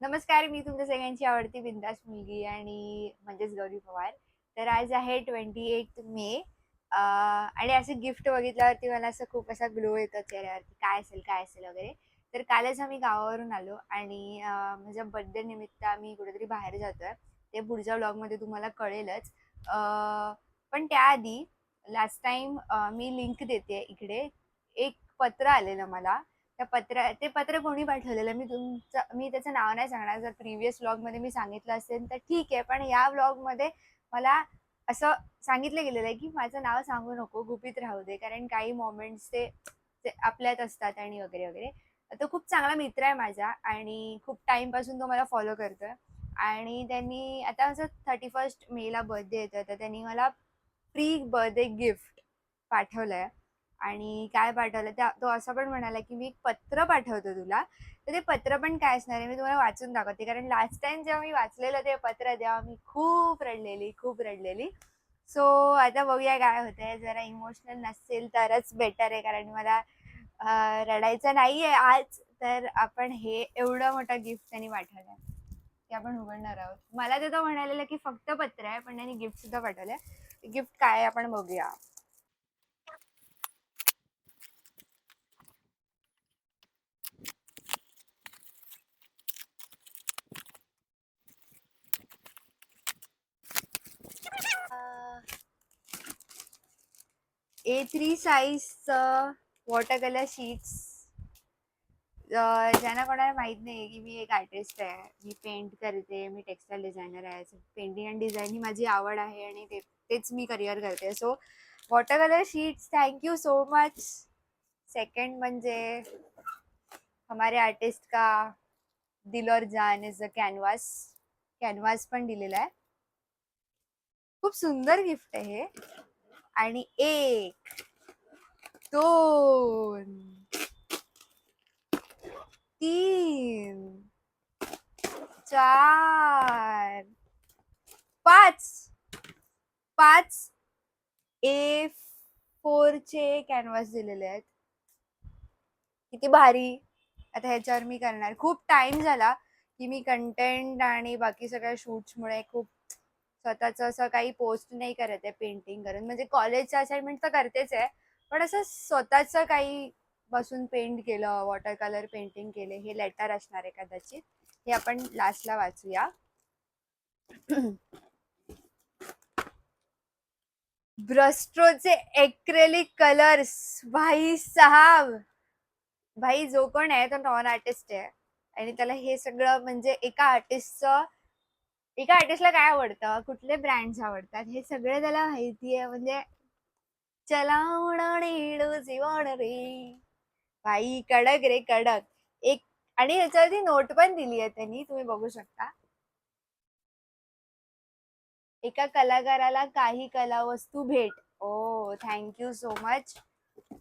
नमस्कार मी तुमच्या सगळ्यांची आवडती बिंदास मुलगी आणि म्हणजेच गौरी पवार. तर आज आहे ट्वेंटी एट मे आणि असं गिफ्ट बघितल्यावरती मला असं खूप असा ग्लो येतो चेहऱ्यावरती. काय असेल काय असेल वगैरे. तर कालच आम्ही गावावरून आलो आणि माझ्या बर्थडे निमित्त आम्ही कुठेतरी बाहेर जातोय. ते पुढच्या ब्लॉगमध्ये तुम्हाला कळेलच. पण त्याआधी लास्ट टाइम मी लिंक देते इकडे. एक पत्र आलेलं मला. त्या पत्र ते पत्र कोणी पाठवलेलं? मी तुमचं मी त्याचं नाव नाही सांगणार. जर प्रिव्हियस व्लॉगमध्ये मी सांगितलं असेल तर ठीक आहे. पण या व्लॉगमध्ये मला असं सांगितलं गेलेलं आहे की माझं नाव सांगू नको गुपित राहू दे. कारण काही मोमेंट्स ते आपल्यात असतात आणि वगैरे वगैरे. तो खूप चांगला मित्र आहे माझा आणि खूप टाईमपासून तो मला फॉलो करतोय. आणि त्यांनी आता असं थर्टी फर्स्ट मेला बर्थडे येतो तर त्यांनी मला प्री बर्थडे गिफ्ट पाठवलंय. आणि काय पाठवलं? त्या तो असं पण म्हणाला की मी एक पत्र पाठवतो तुला. तर ते पत्र पण काय असणार आहे? मी तुम्हाला वाचून दाखवते. कारण लास्ट टाइम जेव्हा मी वाचलेलं ते पत्र तेव्हा मी खूप रडलेली खूप रडलेली. सो आता बघूया काय होतंय. जरा इमोशनल नसेल तरच बेटर आहे. कारण मला रडायचं नाही आहे आज. तर आपण हे एवढं मोठं गिफ्ट त्यांनी पाठवलं ते आपण उघडणार आहोत. मला ते तो म्हणालेलं की फक्त पत्र आहे पण त्यांनी गिफ्ट सुद्धा पाठवलं गिफ्ट काय आहे आपण बघूया. ए थ्री साईजचं वॉटर कलर शीट्स ज्यांना कोणाला माहीत नाही की मी एक आर्टिस्ट आहे. मी पेंट करते मी टेक्स्टाईल डिझायनर आहे. पेंटिंग अँड डिझाईन ही माझी आवड आहे आणि ते तेच मी करिअर करते. So water colour sheets thank you so much second म्हणजे हमारे आर्टिस्ट का दिल और जान इज अ कॅनव्हास कॅनव्हास पण दिलेला आहे. खूप सुंदर गिफ्ट आहे हे. आणि एक दोन तीन चार पाच. पाच ए फोरचे कॅनव्हास दिलेले आहेत. किती भारी. आता ह्याच्यावर मी करणार. खूप टाइम झाला की मी कंटेंट आणि बाकी सगळ्या शूट्समुळे खूप स्वतःच असं काही पोस्ट नाही करत आहे पेंटिंग करून. म्हणजे कॉलेजचं असाइनमेंट तर करतेच आहे पण असं स्वतःच काही बसून पेंट केलं वॉटर कलर पेंटिंग केले हे लेटर असणार आहे कदाचित. हे आपण लास्टला वाचूया. ब्रस्ट्रोचे एक्रेलिक कलर्स भाई साहब! भाई जो कोण आहे तो नॉन आर्टिस्ट आहे. आणि त्याला हे सगळं म्हणजे एका आर्टिस्टचं एका आर्टिस्टला काय आवडतं? कुठले ब्रँड्स आवडतात? हे सगळे त्याला माहिती आहे म्हणजे चलावण नीळू जीवन रे. बाई कडक रे कडक. एक आणि ह्याच्यावरती नोट पण दिली आहे त्यांनी. तुम्ही बघू शकता. एका कलाकाराला काही कला वस्तू भेट. ओ थँक्यू सो मच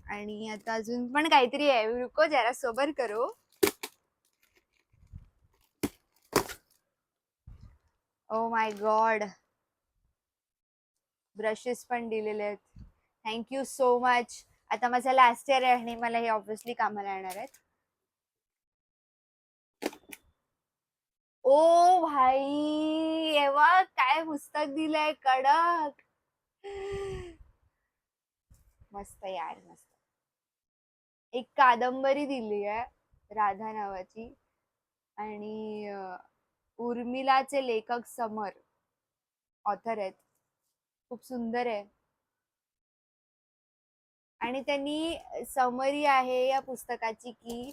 आणि आता अजून पण काहीतरी आहे. रुको जरा सोबर करू. ओ माय गॉड ब्रशेस पण दिलेले आहेत. थँक्यू सो मच आता माझा लास्ट इयर आहे आणि मला हे ऑब्विसली कामाला येणार आहेत. ओ भाई एव्हा काय पुस्तक दिलंय कडक. मस्त यार मस्त. एक कादंबरी दिली आहे राधा नावाची. आणि उर्मिलाचे लेखक समर ऑथर आहेत. खूप सुंदर आहे. आणि त्यांनी समरी आहे या पुस्तकाची की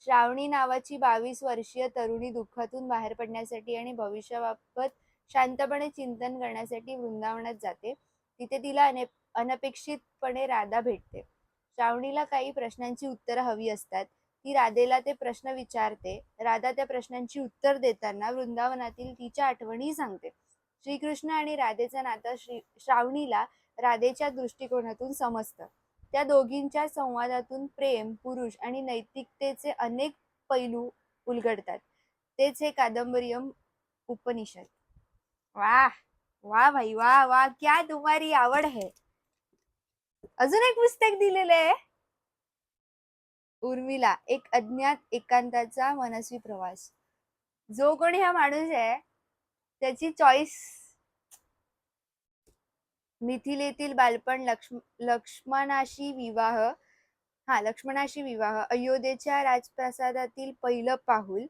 श्रावणी नावाची बावीस वर्षीय तरुणी दुःखातून बाहेर पडण्यासाठी आणि भविष्याबाबत शांतपणे चिंतन करण्यासाठी वृंदावनात जाते. तिथे तिला अने अनपेक्षितपणे राधा भेटते. श्रावणीला काही प्रश्नांची उत्तरं हवी असतात. ती राधेला ते प्रश्न विचारते. राधा त्या प्रश्नांची उत्तर देताना वृंदावनातील तिच्या आठवणी सांगते. श्रीकृष्ण आणि राधेचं नातं श्री श्रावणीला राधेच्या दृष्टिकोनातून समजतं. त्या दोघींच्या संवादातून प्रेम पुरुष आणि नैतिकतेचे अनेक पैलू उलगडतात. तेच हे कादंबरीयम उपनिषद. वा वा भाई वा वा क्या तुम्हारी आवड है. अजून एक पुस्तक दिलेलं आहे. उर्मिला एक अज्ञात एकांताचा मनस्वी प्रवास. जो कोणी हा माणूस आहे त्याची चॉईस मिथिलेतील बालपण लक्ष्म लक्ष्मणाशी विवाह हा लक्ष्मणाशी विवाह अयोध्येच्या राजप्रसादातील पहिलं पाहुल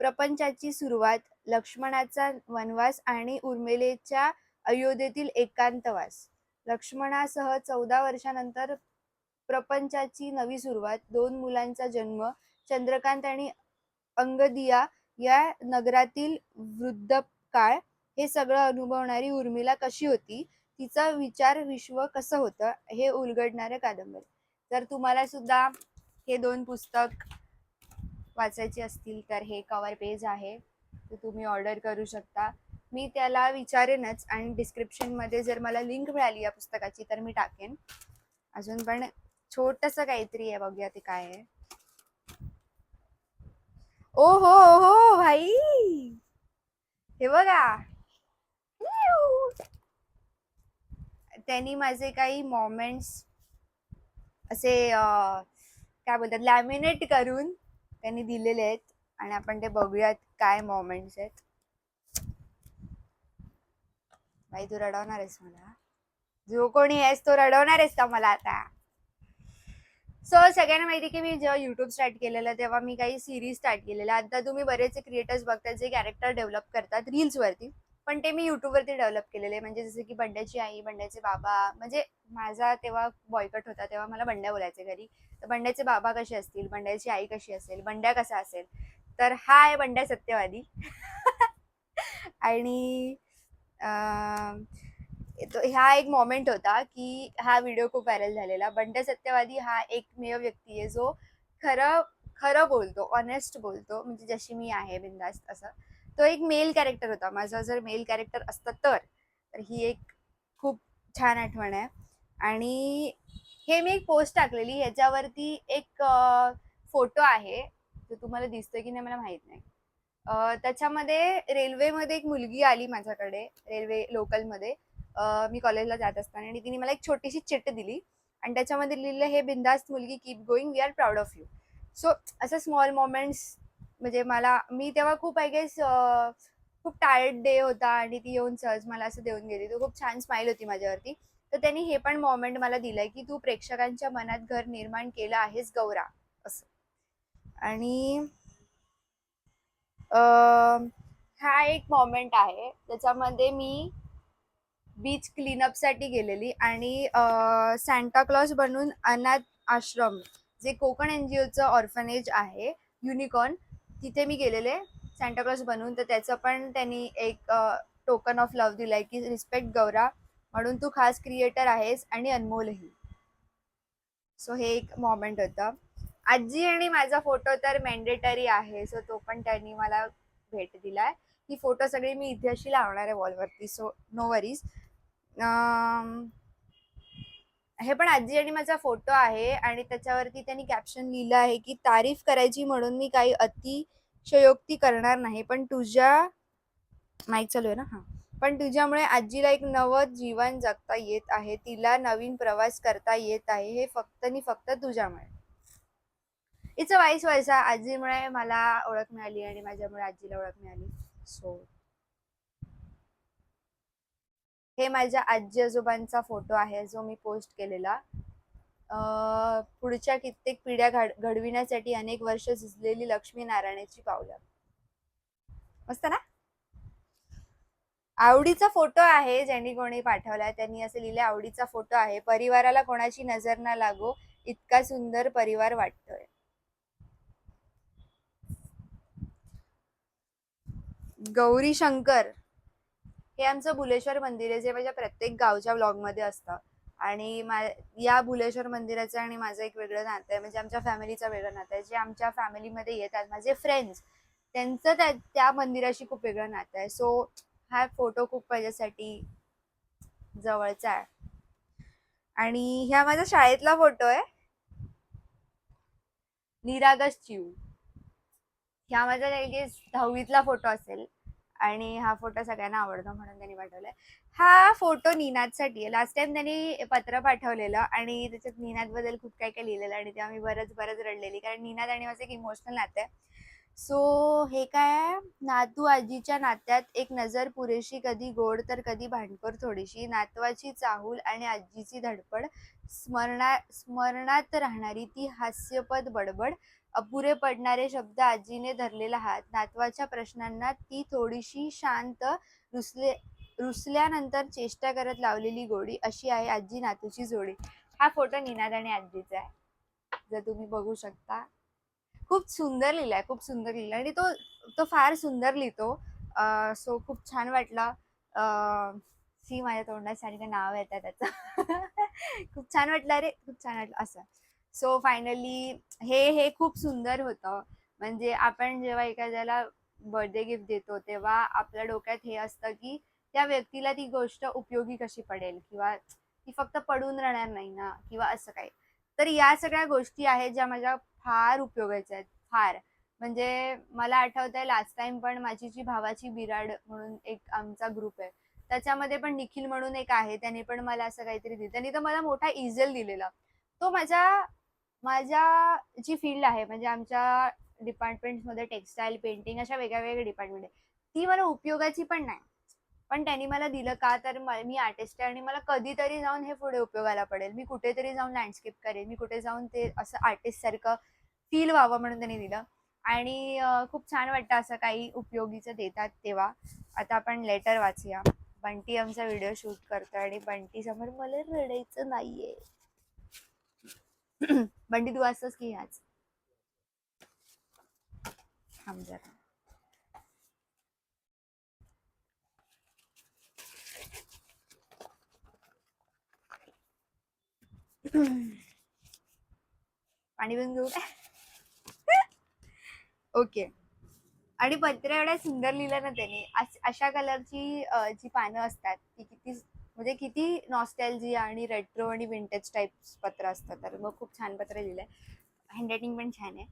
प्रपंचाची सुरुवात लक्ष्मणाचा वनवास आणि उर्मिलेच्या अयोध्येतील एकांतवास. लक्ष्मणासह चौदा वर्षानंतर प्रपंचाची नवी सुरुवात दोन मुलांचा जन्म चंद्रकांत आणि अंगदिया या नगरातील वृद्धकाळ हे सगळं अनुभवणारी उर्मिला कशी होती? तिचा विचार विश्व कसं होतं? हे उलगडणारे कादंबरी. जर तुम्हाला सुद्धा हे दोन पुस्तक वाचायचे असतील तर हे कवर पेज आहे. ते तुम्ही ऑर्डर करू शकता. मी त्याला विचारेनच आणि डिस्क्रिप्शनमध्ये जर मला लिंक मिळाली या पुस्तकाची तर मी टाकेन. अजून पण छोटस काहीतरी आहे बघूया ते काय आहे. ओ हो हो भाई! हे बघा. त्यांनी माझे काही मोमेंट्स असे काय बोलतात लॅमिनेट करून त्यांनी दिलेले आहेत आणि आपण ते बघूयात काय मोमेंट्स आहेत. बाई तू रडवणार आहेस मला. जो कोणी आहेस तो रडवणार आहेस का मला आता? सो सगळ्यांना माहिती की मी जेव्हा युट्यूब स्टार्ट केलेलं तेव्हा मी काही सिरीज स्टार्ट केलेल्या आता तुम्ही बरेचसे क्रिएटर्स बघतात जे कॅरेक्टर डेव्हलप करतात रील्सवरती पण ते मी युट्यूबवरती डेव्हलप केलेले. म्हणजे जसं की बंड्याची आई बंड्याचे बाबा. म्हणजे माझा तेव्हा बॉयकट होता तेव्हा मला बंड्या बोलायचे घरी. तर बंड्याचे बाबा कसे असतील? बंड्याची आई कशी असेल? बंड्या कसा असेल? तर हा आहे बंड्या सत्यवादी. आणि हा एक मोमेंट होता की हा व्हिडिओ खूप व्हायरल झालेला. बंड्या सत्यवादी हा एकमेव व्यक्ती आहे जो खरं खरं बोलतो ऑनेस्ट बोलतो म्हणजे जशी मी आहे बिंदास्त असं. तो एक मेल कॅरेक्टर होता. माझा जर मेल कॅरेक्टर असतं तर तर ही एक खूप छान आठवण आहे. आणि हे मी एक पोस्ट टाकलेली. ह्याच्यावरती एक फोटो आहे. तो तुम्हाला दिसतोय की नाही मला माहीत नाही. त्याच्यामध्ये रेल्वेमध्ये एक मुलगी आली माझ्याकडे रेल्वे लोकलमध्ये मी कॉलेजला जात असताना आणि तिने मला एक छोटीशी चिट दिली आणि त्याच्यामध्ये लिहिलं हे बिंदास्त मुलगी keep going we are proud of you so असं स्मॉल मोमेंट्स म्हणजे मला मी तेव्हा खूप आय गेस खूप टायर्ड डे होता आणि ती येऊन सहज मला असं देऊन गेली. तो खूप छान स्माईल होती माझ्यावरती. तर त्यांनी हे पण मोमेंट मला दिलंय की तू प्रेक्षकांच्या मनात घर निर्माण केलं आहेस गौरा असं. आणि हा एक मोमेंट आहे. त्याच्यामध्ये मी बीच क्लीनअपसाठी गेलेली आणि सॅन्टा क्लॉज बनून अनाथ आश्रम जे कोकण एनजीओचं ऑर्फनेज आहे युनिकॉर्न तिथे मी गेलेले. सँटाक्लॉज बनून बनवून तर त्याचं पण त्यांनी एक टोकन ऑफ लव्ह दिलाय की रिस्पेक्ट गौरा म्हणून तू खास क्रिएटर आहेस आणि अनमोलही. सो हे एक मोमेंट होतं. आजी आणि माझा फोटो तर मॅन्डेटरी आहे सो तो पण त्यांनी मला भेट दिलाय. ही फोटो सगळी मी इथे अशी लावणार आहे वॉलवरती. सो नो वरीज हे पण आजी आणि माझा फोटो आहे आणि त्याच्यावरती त्यांनी कॅप्शन लिहिलं आहे की तारीफ करायची म्हणून मी काही अतिशयोक्ती करणार नाही पण तुझ्या माईक चालू आहे ना? हा. पण तुझ्यामुळे आजीला एक नवं जीवन जगता येत आहे तिला नवीन प्रवास करता येत आहे हे फक्त आणि फक्त तुझ्यामुळे. इट्स अ वाईस वर्षा आजीमुळे मला ओळख मिळाली आणि माझ्यामुळे आजीला ओळख मिळाली. सो हे माझ्या आजी आजोबांचा फोटो आहे जो मी पोस्ट केलेला. पुढच्या कित्येक पिढ्या घडविण्यासाठी अनेक वर्ष झिजलेली लक्ष्मी नारायणाची पावलं. मस्त ना? आवडीचा फोटो आहे ज्यांनी कोणी पाठवलाय त्यांनी असं लिहिले आवडीचा फोटो आहे. परिवाराला कोणाची नजर ना लागो इतका सुंदर परिवार वाटतोय. गौरी शंकर हे आमचं बुलेश्वर मंदिर आहे जे माझ्या प्रत्येक गावच्या ब्लॉगमध्ये असतं. आणि मा या बुलेश्वर मंदिराचं आणि माझं एक वेगळं नातं आहे म्हणजे आमच्या फॅमिलीचं वेगळं नातं आहे. जे आमच्या फॅमिलीमध्ये येतात माझे फ्रेंड्स त्यांचं त्या त्या मंदिराशी खूप वेगळं नातं आहे. सो हा फोटो खूप माझ्यासाठी जवळचा आहे. आणि ह्या माझ्या शाळेतला फोटो आहे. निरागस चिव ह्या माझा लगेच दहावीतला फोटो असेल आणि हा फोटो सगळ्यांना आवडतो म्हणून त्यांनी पाठवलाय. हा फोटो निनादसाठी आहे. लास्ट टाइम त्यांनी पत्र पाठवलेलं आणि त्याच्यात निनादबद्दल खूप काही काही लिहिलेलं आणि तेव्हा मी बरंच बरंच रडलेली कारण निनाद आणि माझं एक इमोशनल नातं आहे. सो हे काय आहे? नातू आजीच्या नात्यात एक नजर पुरेशी कधी गोड तर कधी भांडखोर थोडीशी. नातवाची चाहूल आणि आजीची धडपड स्मरणा स्मरणात राहणारी ती हास्यपद बडबड अपुरे पडणारे शब्द आजीने धरलेला हात नातवाच्या प्रश्नांना ती थोडीशी शांत रुसले रुसल्यानंतर चेष्टा करत लावलेली गोडी अशी आहे आजी नातूची जोडी. हा फोटो निनाद आणि आजीचा आहे. जर तुम्ही बघू शकता. खूप सुंदर लिहिलाय खूप सुंदर लिहिला आणि तो तो फार सुंदर लिहितो. सो खूप छान वाटला. सी माझ्या तोंडात सारखं नाव येतं त्याचं. खूप छान वाटलं रे खूप छान वाटलं असं. सो फायनली हे हे खूप सुंदर होतं. म्हणजे आपण जेव्हा एखाद्याला बर्थडे गिफ्ट देतो तेव्हा आपल्या डोक्यात हे असतं की त्या व्यक्तीला ती गोष्ट उपयोगी कशी पडेल? किंवा ती फक्त पडून राहणार नाही ना? किंवा असं काही. तर या सगळ्या गोष्टी आहेत ज्या माझ्या फार उपयोगाच्या आहेत. फार. म्हणजे मला आठवत आहे लास्ट टाइम पण माझी जी भावाची बिराड म्हणून एक आमचा ग्रुप आहे. त्याच्यामध्ये पण निखिल म्हणून एक आहे. त्याने पण मला असं काहीतरी दिलं. त्यांनी तर मला मोठा इझल दिलेला. तो माझ्या माझ्या जी फील्ड आहे म्हणजे आमच्या डिपार्टमेंटमध्ये टेक्स्टाईल पेंटिंग अशा वेगळ्या वेगळ्या डिपार्टमेंट आहे ती मला उपयोगाची पण नाही. पण त्यांनी मला दिलं का तर मी आर्टिस्ट आहे आणि मला कधीतरी जाऊन हे पुढे उपयोगाला पडेल. मी कुठेतरी जाऊन लँडस्केप करेन मी कुठे जाऊन ते असं आर्टिस्ट सारखं फील व्हावं म्हणून त्यांनी दिलं. आणि खूप छान वाटतं असं काही उपयोगीचं देतात तेव्हा. आता आपण लेटर वाचूया. बंटी आमचा व्हिडिओ शूट करतोय आणि बंटी समोर मला रडायचं नाहीये. बंडी तू असंच की आज. थांब जरा. पाणी पिऊन घेऊ काय? ओके. आणि पत्र एवढ्या सुंदर लिहिलं ना त्यांनी अशा कलरची जी पानं असतात ती किती म्हणजे किती नॉस्टॅल्जी आणि रेट्रो आणि विंटेज टाईप पत्र असतात तर मग खूप छान पत्र लिहिलंय. हँडरायटिंग पण छान आहे.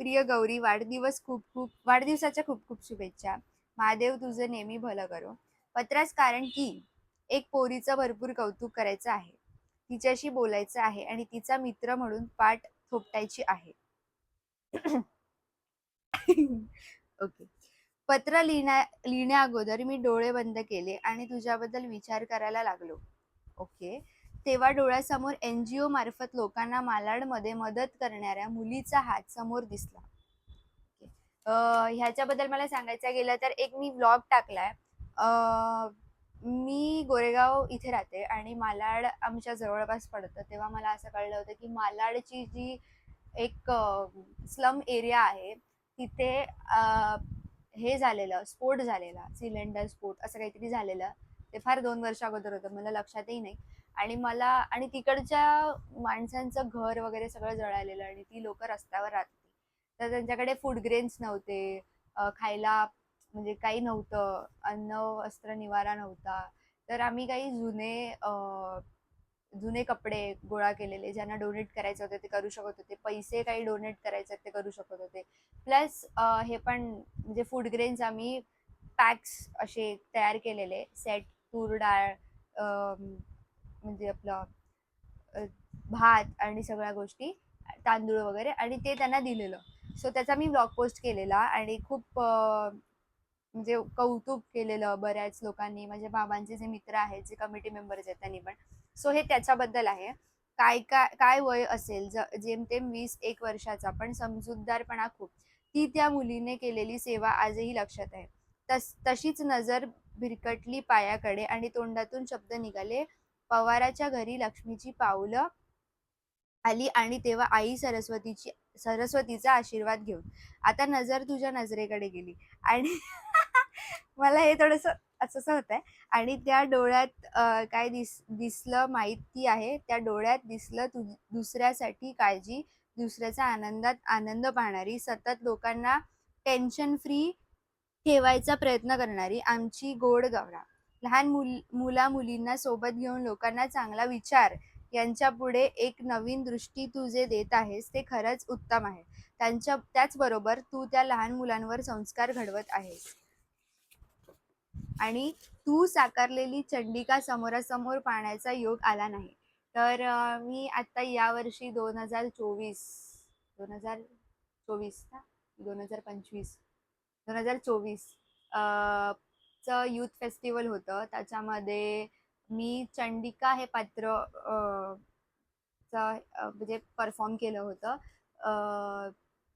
प्रिय गौरी वाढदिवस खूप खूप वाढदिवसाच्या खूप खूप शुभेच्छा. महादेव तुझं नेहमी भलं करो. पत्रास कारण की एक पोरीचं भरपूर कौतुक करायचं आहे. तिच्याशी बोलायचं आहे आणि तिचा मित्र म्हणून पाठ थोपटायची आहे. ओके पत्र लिहिण्या लिहिण्या अगोदर मी डोळे बंद केले आणि तुझ्याबद्दल विचार करायला लागलो. ओके. तेव्हा डोळ्यासमोर एन जी ओ मार्फत लोकांना मालाडमध्ये मदत करणाऱ्या मुलीचा हात समोर दिसला. ह्याच्याबद्दल मला सांगायचं गेलं तर एक मी व्लॉग टाकलाय. मी गोरेगाव इथे राहते आणि मालाड आमच्या जवळपास पडतं. तेव्हा मला असं कळलं होतं की मालाडची जी एक स्लम एरिया आहे तिथे हे झालेलं स्फोट झालेला सिलेंडर स्फोट असं काहीतरी झालेलं ते फार दोन वर्ष अगोदर होतं मला लक्षातही नाही. आणि मला आणि तिकडच्या माणसांचं घर वगैरे सगळं जळालेलं आणि ती लोक रस्त्यावर राहत होती. तर त्यांच्याकडे फूड ग्रेन्स नव्हते खायला म्हणजे काही नव्हतं अन्न वस्त्र निवारा नव्हता. तर आम्ही काही जुने जुने कपडे गोळा केलेले ज्यांना डोनेट करायचे होते ते करू शकत होते. पैसे काही डोनेट करायचे ते करू शकत होते. प्लस हे पण म्हणजे फूड ग्रेन्स आम्ही पॅक्स असे तयार केलेले. सेट तूर डाळ म्हणजे आपलं भात आणि सगळ्या गोष्टी तांदूळ वगैरे आणि ते त्यांना दिलेलं. सो त्याचा मी ब्लॉग पोस्ट केलेला आणि खूप म्हणजे कौतुक केलेलं बऱ्याच लोकांनी. माझ्या बाबांचे जे मित्र आहेत जे कमिटी मेंबर्स आहेत त्यांनी पण. सो हे त्याच्याबद्दल आहे. काय काय काय वय असेल ज जेमतेम वीस एक वर्षाचा पण समजूतदारपणा खूप. ती त्या मुलीने केलेली सेवा आजही लक्षात आहे. तस तशीच नजर भिरकटली पायाकडे आणि तोंडातून शब्द निघाले पवाराच्या घरी लक्ष्मीची पावलं आली आणि तेव्हा आई सरस्वतीची सरस्वतीचा आशीर्वाद घेऊन. आता नजर तुझ्या नजरेकडे गेली. आणि मला हे थोडस असं होत आहे आणि त्या डोळ्यात काय दिस दिसलं माहिती आहे त्या डोळ्यात दिसलं तु दुसऱ्यासाठी काळजी दुसऱ्याचा आनंदात आनंद पाहणारी सतत लोकांना टेन्शन फ्री ठेवायचा प्रयत्न करणारी आमची गोड गवळा लहान मुल मुला मुलींना सोबत घेऊन लोकांना चांगला विचार यांच्या पुढे एक नवीन दृष्टी तू जे देत आहेस ते खरंच उत्तम आहे. त्यांच्या त्याचबरोबर तू त्या लहान मुलांवर संस्कार घडवत आहेस. आणि तू साकारलेली चंडिका समोरासमोर पाहण्याचा योग आला नाही. तर मी आता यावर्षी दोन हजार चोवीस दोन हजार चोवीस ना? दोन हजार पंचवीस दोन हजार चोवीस च यूथ फेस्टिवल होतं. त्याच्यामध्ये मी चंडिका हे पात्र म्हणजे परफॉर्म केलं होतं.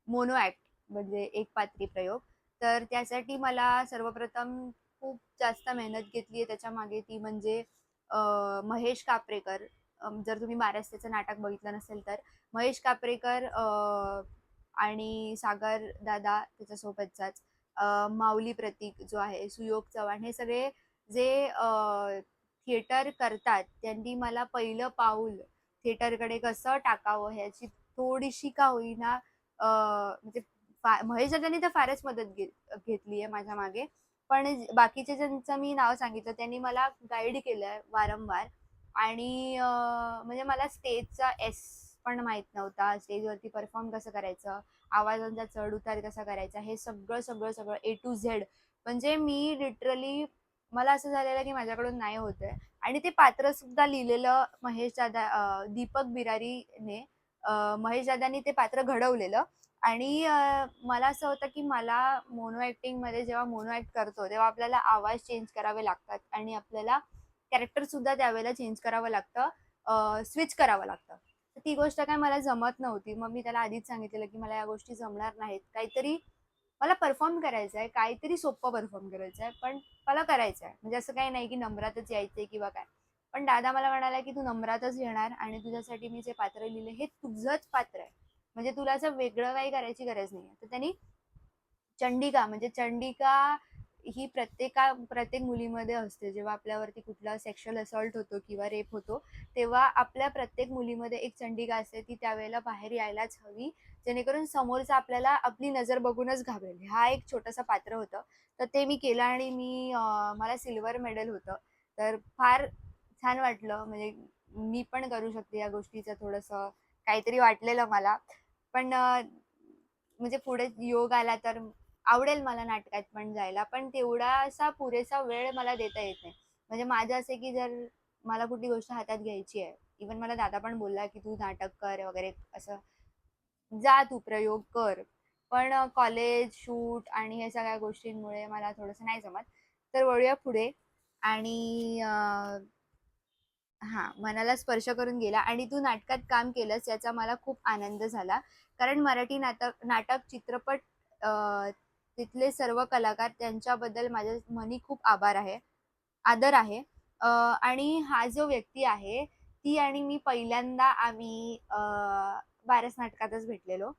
मोनो ॲक्ट म्हणजे एक पात्री प्रयोग. तर त्यासाठी मला सर्वप्रथम खूप जास्त मेहनत घेतली आहे त्याच्यामागे ती म्हणजे महेश कापरेकर. जर तुम्ही महाराष्ट्राचं नाटक बघितलं नसेल तर. महेश कापरेकर आणि सागर दादा त्याच्यासोबतचाच. माऊली प्रतीक जो आहे सुयोग चव्हाण हे सगळे जे थिएटर करतात त्यांनी मला पहिलं पाऊल थिएटरकडे कसं टाकावं ह्याची थोडीशी का होईना म्हणजे फा महेश दादांनी तर फारच मदत घेतली आहे माझ्या मागे. पण बाकीचे ज्यांचं मी नाव सांगितलं त्यांनी मला गाईड केलं वारंवार. आणि म्हणजे मला स्टेजचा एस पण माहीत नव्हता. स्टेजवरती परफॉर्म कसं करायचं? आवाजांचा चढ उतार कसा करायचा? हे सगळं सगळं सगळं ए टू झेड म्हणजे मी लिटरली मला असं झालेलं की माझ्याकडून नाही होत आहे. आणि ते पात्र सुद्धा लिहिलेलं महेश दादा दीपक बिरारीने महेश दादानी ते पात्र घडवलेलं. आणि मला असं होतं की मला मोनो ॲक्टिंगमध्ये जेव्हा मोनो ॲक्ट करतो तेव्हा आपल्याला आवाज चेंज करावे लागतात आणि आपल्याला कॅरेक्टर सुद्धा त्यावेळेला चेंज करावं लागतं स्विच करावं लागतं. तर ती गोष्ट काय मला जमत नव्हती. मग मी त्याला आधीच सांगितलेलं की मला या गोष्टी जमणार नाहीत. काहीतरी मला परफॉर्म करायचं आहे काहीतरी सोपं परफॉर्म करायचं आहे पण मला करायचं आहे म्हणजे असं काही नाही की नम्रातच यायचंय किंवा काय. पण दादा मला म्हणाला की तू नम्रातच येणार आणि तुझ्यासाठी मी जे पात्र लिहिले हे तुझंच पात्र आहे. म्हणजे तुला असं वेगळं काही करायची गरज नाही तर त्यांनी चंडिका म्हणजे चंडिका ही प्रत्येका प्रत्येक मुलीमध्ये असते. जेव्हा आपल्यावरती कुठला सेक्शुअल असॉल्ट होतो किंवा रेप होतो तेव्हा आपल्या प्रत्येक मुलीमध्ये एक चंडिका असते. ती त्यावेळेला बाहेर यायलाच हवी. जेणेकरून समोरचा आपल्याला आपली नजर बघूनच घाबरेल. हा एक छोटंसं पात्र होतं. तर ते मी केलं आणि मी मला सिल्वर मेडल होतं. तर फार छान वाटलं. म्हणजे मी पण करू शकते या गोष्टीचं थोडंसं काहीतरी वाटलेलं मला. पण म्हणजे पुढे योग आला तर आवडेल मला नाटकात पण जायला पण तेवढासा पुरेसा वेळ मला देता येत नाही. म्हणजे माझं असं की जर मला कुठली गोष्ट हातात घ्यायची आहे इवन मला दादा पण बोलला की तू नाटक कर वगैरे असं जा तू प्रयोग कर. पण कॉलेज शूट आणि हे सगळ्या गोष्टींमुळे मला थोडंसं नाही जमत. तर वळूया पुढे आणि हा मनाला स्पर्श करून गेला आणि तू नाटकात काम केलंस याचा मला खूप आनंद झाला. कारण मराठी नाटक नाटक चित्रपट तिथले सर्व कलाकार त्यांच्याबद्दल माझ्या मनी खूप आभार आहे आदर आहे. आणि हा जो व्यक्ती आहे ती आणि मी पहिल्यांदा आम्ही बारस नाटकातच भेटलेलो.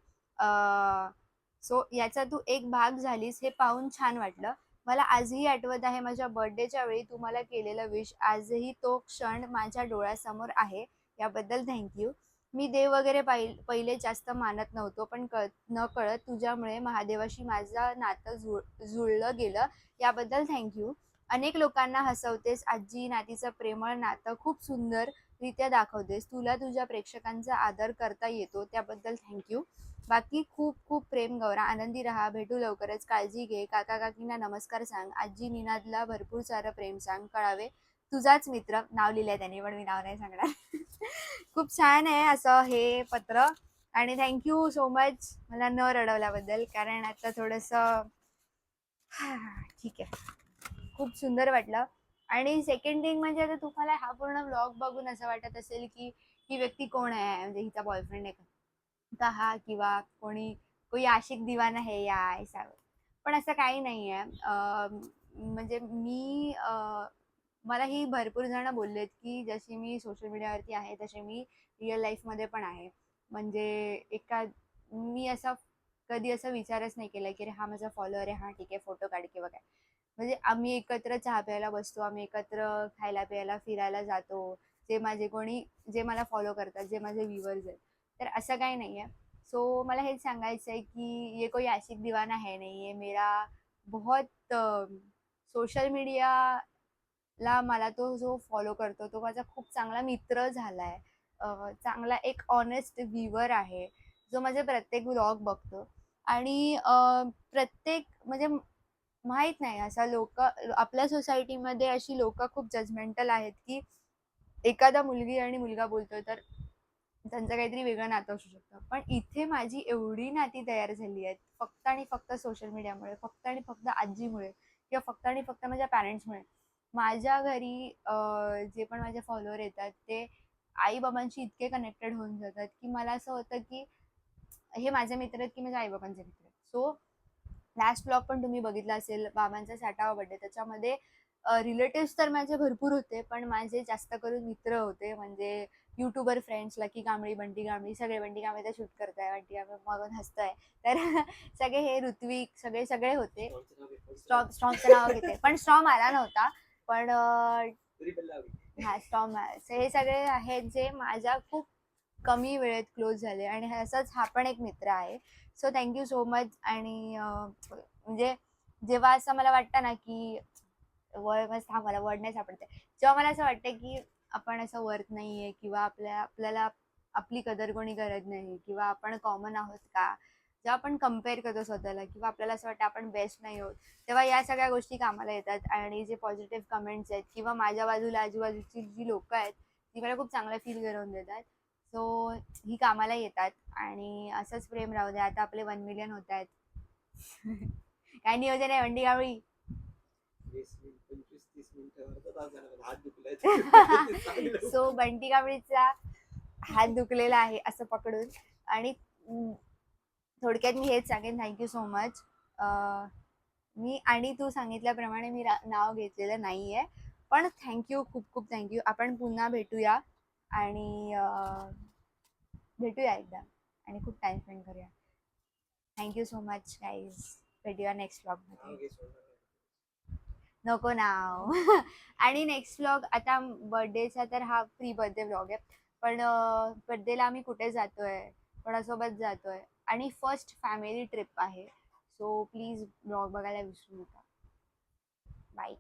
सो याचा तू एक भाग झालीस हे पाहून छान वाटलं. मला आजही आठवत आहे माझ्या बर्थडेच्या वेळी तुम्हाला केलेलं विश आजही तो क्षण माझ्या डोळ्यासमोर आहे. याबद्दल थँक्यू मी देव वगैरे पहिले जास्त मानत नव्हतो पण कळ न कळत तुझ्यामुळे महादेवाशी माझं नातं जुळ जुळलं गेलं. याबद्दल थँक्यू अनेक लोकांना हसवतेस. आजी नातीचं प्रेमळ नातं खूप सुंदररित्या दाखवतेस. तुला तुझ्या प्रेक्षकांचा आदर करता येतो. त्याबद्दल थँक्यू बाकी खूप खूप प्रेम गौरा आनंदी रहा भेटू लवकरच काळजी घे. काका काकींना नमस्कार सांग. आजी निनादला भरपूर सारं प्रेम सांग. कळावे. तुझाच मित्र. नाव लिहिलंय त्यांनी पण मी नाव नाही सांगणार. खूप छान आहे असं हे पत्र. आणि थँक्यू सो मच मला न रडवल्याबद्दल. कारण आता थोडंसं ठीक आहे. खूप सुंदर वाटलं. आणि सेकंड थिंग म्हणजे आता तुम्हाला हा पूर्ण ब्लॉग बघून असं वाटत असेल की ही व्यक्ती कोण आहे? म्हणजे हिचा बॉयफ्रेंड आहे का? हा किंवा कोणी कोई आशिक दिवाना है या ऐसा. पण असं काही नाही आहे म्हणजे मी मला ही भरपूर जण बोललेत की जशी मी सोशल मीडियावरती आहे तसे मी रिअल लाईफमध्ये पण आहे. म्हणजे एका मी असा कधी असा विचारच नाही केला की अरे हा माझा फॉलोअर आहे हा ठीक आहे फोटो काढ किंवा काय. म्हणजे आम्ही एकत्र चहा प्यायला बसतो आम्ही एकत्र खायला प्यायला फिरायला जातो. जे माझे कोणी जे मला फॉलो करतात जे माझे व्ह्युअर्स आहेत. तर असं काही नाही आहे सो मला हेच सांगायचं आहे की ये कोई आशिक दिवाना है नहीं आहे मेरा बहुत सोशल मीडियाला मला तो जो फॉलो करतो तो माझा खूप चांगला मित्र झाला आहे चांगला एक ऑनेस्ट व्ह्युअर आहे जो माझे प्रत्येक ब्लॉग बघतो. आणि प्रत्येक म्हणजे माहीत नाही असा लोक आपल्या सोसायटीमध्ये अशी लोक खूप जजमेंटल आहेत की एखादा मुलगी आणि मुलगा बोलतोय तर त्यांचं काहीतरी वेगळं नातं असू शकतं. पण इथे माझी एवढी नाती तयार झाली आहेत फक्त आणि फक्त सोशल मीडियामुळे फक्त आणि फक्त आजीमुळे किंवा फक्त आणि फक्त माझ्या पॅरेंट्समुळे माझ्या घरी जे पण माझे फॉलोअर येतात ते आई बाबांशी इतके कनेक्टेड होऊन जातात की मला असं होतं की हे माझे मित्र आहेत की माझ्या आई बाबांचे मित्र आहेत. सो लास्ट ब्लॉग पण तुम्ही बघितला असेल बाबांचा साठावा बर्थडे त्याच्यामध्ये रिलेटिव्स तर माझे भरपूर होते पण माझे जास्त करून मित्र होते. म्हणजे युट्यूबर फ्रेंड्स की गांबळी बंटी गांबळी सगळे बंटी कांबळे तर शूट करताय बंटी कांबळे मग हसतोय. तर सगळे हे ऋत्विक सगळे सगळे होते. स्टॉम स्टॉमचं नाव घेते. पण स्टॉम आला नव्हता. पण हा स्टॉम हे सगळे आहेत जे माझ्या खूप कमी वेळेत क्लोज झाले. आणि असंच हा पण एक मित्र आहे. सो थँक्यू सो मच आणि म्हणजे जेव्हा असं मला वाटतं ना की वर्ड हा मला वर्ड नाही सापडते. जेव्हा मला असं वाटतं की आपण असं वर्थ नाही आहे किंवा आपल्या आपल्याला आपली कदर कोणी करत नाही किंवा आपण कॉमन आहोत का? जेव्हा आपण कंपेअर करतो स्वतःला किंवा आपल्याला असं वाटतं आपण बेस्ट नाही आहोत तेव्हा या सगळ्या गोष्टी कामाला येतात आणि जे पॉझिटिव्ह कमेंट्स आहेत किंवा माझ्या बाजूला आजूबाजूची जी लोक आहेत ती मला खूप चांगलं फील करून देतात. सो ही कामाला येतात आणि असंच प्रेम राहू दे. आता आपले वन मिलियन होत आहेत. काय नियोजन आहे वंडी सो बंटी कांबळीचा हात दुखलेला आहे असं पकडून. आणि थोडक्यात मी हेच सांगेन. थँक्यू सो मच मी आणि तू सांगितल्याप्रमाणे मी नाव घेतलेलं नाही आहे पण थँक्यू खूप खूप थँक्यू आपण पुन्हा भेटूया. आणि भेटूया एकदा. आणि खूप टाइम स्पेंड करूया. Thank you so much guys भेटूया नेक्स्ट ब्लॉगमध्ये नको नाव हो. आणि नेक्स्ट व्लॉग आता बर्थडेचा तर हा प्री बर्थडे व्लॉग आहे. पण बर्थडेला आम्ही कुठे जातोय? कोणासोबत जातोय? आणि फर्स्ट फॅमिली ट्रिप आहे. सो प्लीज ब्लॉग बघायला विसरू नका. बाय